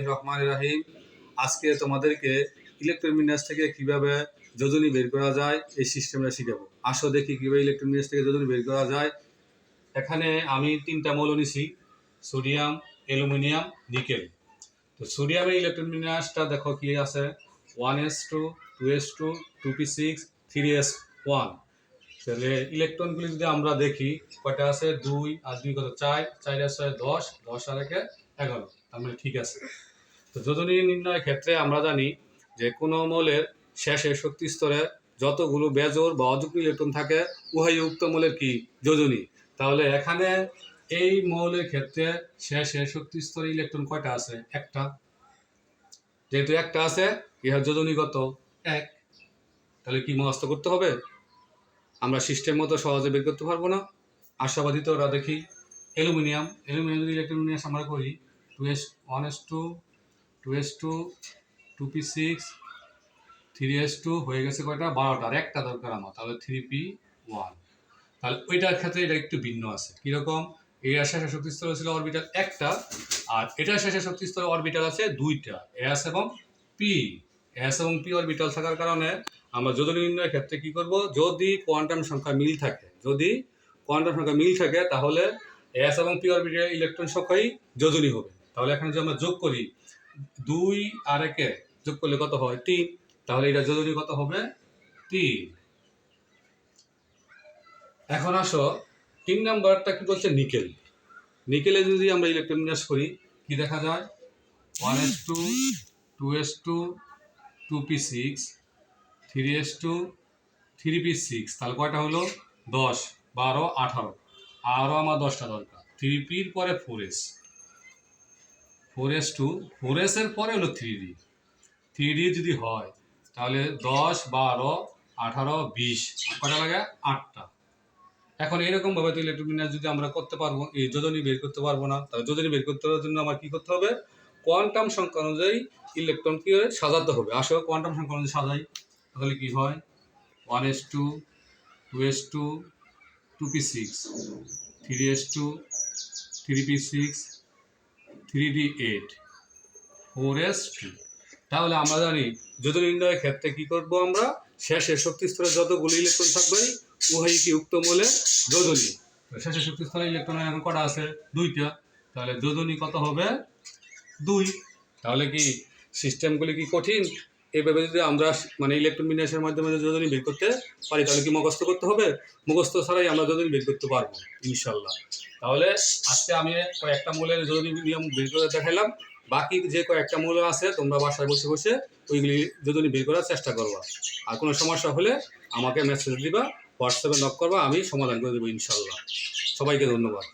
রহমানির রাহিম। আজকে তোমাদেরকে ইলেকট্রোমিনাস থেকে কীভাবে যোজনী বের করা যায়, এই সিস্টেমটা শিখাবো। আসো দেখি কীভাবে ইলেকট্রোমিনাস থেকে যোজনী বের করা যায়। এখানে আমি তিনটা মৌল নিছি, সোডিয়াম, অ্যালুমিনিয়াম, নিকেল। তো সোডিয়ামের ইলেকট্রোমিনাসটা দেখো কি আছে one S two two S two two P six three S one তাহলে ইলেকট্রনগুলি যদি আমরা দেখি, কয়টা আছে? দুই আর দুই কত? চার চার আর ছয়, দশ দশ আর একে এগারো। তার মানে ঠিক আছে। তো যোজনী নির্ণয়ের ক্ষেত্রে আমরা জানি যে কোনো মৌলের শেষে শক্তি স্তরে যতগুলো বেজোর বা অযুগ্ম ইলেকট্রন থাকে উহাই উক্ত মৌলের কি? যোজনী। তাহলে এখানে এই মৌলের ক্ষেত্রে শেষে শক্তি স্তরে ইলেকট্রন কয়টা আছে? একটা। যেহেতু একটা আছে ইহা যোজনীগত এক। তাহলে কি মস্ত করতে হবে? আমরা সিস্টেম মতো সহজে বের করতে পারব না। আশাবাদিত ওরা দেখি। অ্যালুমিনিয়াম। অ্যালুমিনিয়াম যদি ইলেকট্রোমিনিয়াস আমরা করি two S one S two two S two two P six three S two হয়ে গেছে কয়টা? বারোটা। আর একটা দরকার আমার, তাহলে থ্রি পি ওয়ান তাহলে ওইটার ক্ষেত্রে এটা একটু ভিন্ন আছে। কীরকম? এই শেষে শক্তিস্তর ছিল অরবিটাল একটা, আর এটার শেষে শক্তিস্তর অরবিটাল আছে দুইটা এস এবং পি। এস এবং পি অরবিটাল থাকার কারণে আমরা যোজনী নির্ণয়ের ক্ষেত্রে কি করব? যদি কোয়ান্টাম সংখ্যা মিল থাকে, যদি কোয়ান্টাম সংখ্যা মিল থাকে, তাহলে এস এবং পি অরবিটাল ইলেকট্রন সংখ্যাই যোজনী হবে। তাহলে এখানে যদি আমরা যোগ করি দুই আর একে যোগ করলে কত হয়? তিন। তাহলে এটা যোজনী কত হবে? তিন। এখন আসো, তিন নাম্বারটা কি বলছে? নিকেল। নিকেলে যদি আমরা ইলেকট্রন বিন্যাস করি, কি দেখা যায়? One S two two S two two P six three S two three P six তাহলে কয়টা হলো? দশ, বারো, আঠারো। আরও আমার দশটা দরকার। থ্রি পির পরে four S four S two four এসের পরে হলো থ্রি ডি থ্রি ডি যদি হয়, তাহলে দশ, বারো, আঠারো, বিশ কয়টা লাগে? আটটা। এখন এরকম ভাবে তো ইলেকট্রোমিনাস যদি আমরা করতে পারব, এই যোজনী বের করতে পারব না, তাহলে যোজনী বের করতে হওয়ার জন্য আমার কি করতে হবে? কোয়ান্টাম সংখ্যা অনুযায়ী ইলেকট্রনকে সাজাতে হবে। আসো, কোয়ান্টাম সংখ্যা অনুযায়ী সাজাই। তাহলে কি হয়? One S two two S two two P six. Three S two, three P six three D eight four S two তাহলে আমরা জানি যত নির্ণয়ের ক্ষেত্রে কি করব আমরা? শেষের শক্তি স্তরে যতগুলো ইলেকট্রন থাকবে উহাই কি উক্ত মূলে যোজনী শেষের শেষে শক্তি স্তরে ইলেকট্রন এখন কটা আছে? দুইটা। তাহলে যোজনী কত হবে? দুই। তাহলে কি সিস্টেমগুলি কি কঠিন? এইভাবে যদি আমরা মানে ইলেকট্রন বিন্যাসের মাধ্যমে যদি বের করতে পারি, তাহলে কি মুখস্থ করতে হবে? মুখস্থ ছাড়াই আমরা যোজনী বের করতে পারব ইনশাল্লাহ তাহলে আজকে আমি কয়েকটা মূলের যোজনী নিয়ম বের করে দেখাইলাম। বাকি যে কয়েকটা মূল আছে, তোমরা বাসায় বসে বসে ওইগুলি যোজনী বের করার চেষ্টা করবা। আর কোনো সমস্যা হলে আমাকে মেসেজ দিবা, হোয়াটসঅ্যাপে নক করবা, আমি সমাধান করে দেবো ইনশাল্লাহ সবাইকে ধন্যবাদ।